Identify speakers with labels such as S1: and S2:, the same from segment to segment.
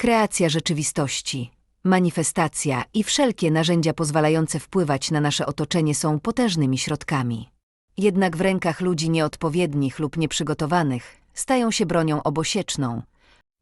S1: Kreacja rzeczywistości, manifestacja i wszelkie narzędzia pozwalające wpływać na nasze otoczenie są potężnymi środkami. Jednak w rękach ludzi nieodpowiednich lub nieprzygotowanych stają się bronią obosieczną.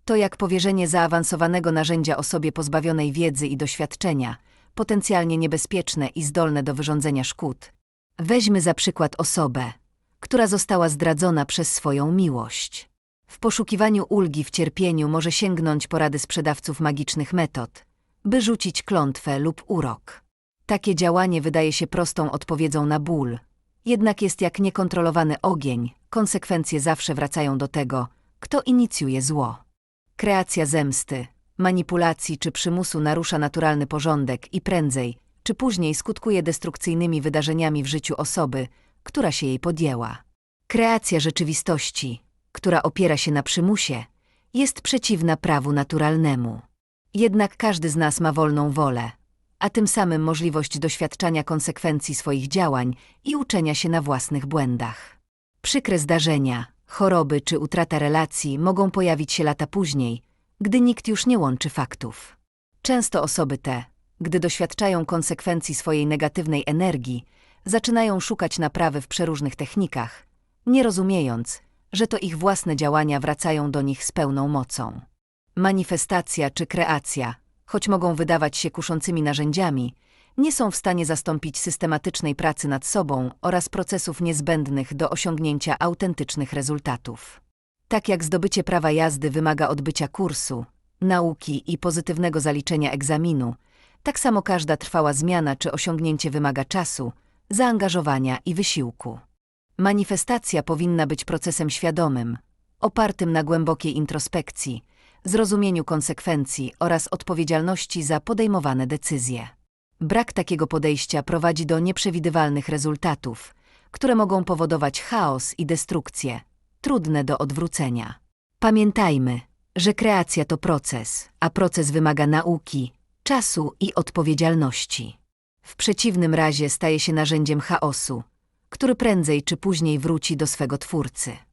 S1: To jak powierzenie zaawansowanego narzędzia osobie pozbawionej wiedzy i doświadczenia, potencjalnie niebezpieczne i zdolne do wyrządzenia szkód. Weźmy za przykład osobę, która została zdradzona przez swoją miłość. W poszukiwaniu ulgi w cierpieniu może sięgnąć porady sprzedawców magicznych metod, by rzucić klątwę lub urok. Takie działanie wydaje się prostą odpowiedzią na ból, jednak jest jak niekontrolowany ogień, konsekwencje zawsze wracają do tego, kto inicjuje zło. Kreacja zemsty, manipulacji czy przymusu narusza naturalny porządek i prędzej czy później skutkuje destrukcyjnymi wydarzeniami w życiu osoby, która się jej podjęła. Kreacja rzeczywistości, która opiera się na przymusie, jest przeciwna prawu naturalnemu. Jednak każdy z nas ma wolną wolę, a tym samym możliwość doświadczania konsekwencji swoich działań i uczenia się na własnych błędach. Przykre zdarzenia, choroby czy utrata relacji mogą pojawić się lata później, gdy nikt już nie łączy faktów. Często osoby te, gdy doświadczają konsekwencji swojej negatywnej energii, zaczynają szukać naprawy w przeróżnych technikach, nie rozumiejąc, że to ich własne działania wracają do nich z pełną mocą. Manifestacja czy kreacja, choć mogą wydawać się kuszącymi narzędziami, nie są w stanie zastąpić systematycznej pracy nad sobą oraz procesów niezbędnych do osiągnięcia autentycznych rezultatów. Tak jak zdobycie prawa jazdy wymaga odbycia kursu, nauki i pozytywnego zaliczenia egzaminu, tak samo każda trwała zmiana czy osiągnięcie wymaga czasu, zaangażowania i wysiłku. Manifestacja powinna być procesem świadomym, opartym na głębokiej introspekcji, zrozumieniu konsekwencji oraz odpowiedzialności za podejmowane decyzje. Brak takiego podejścia prowadzi do nieprzewidywalnych rezultatów, które mogą powodować chaos i destrukcję, trudne do odwrócenia. Pamiętajmy, że kreacja to proces, a proces wymaga nauki, czasu i odpowiedzialności. W przeciwnym razie staje się narzędziem chaosu, który prędzej czy później wróci do swego twórcy.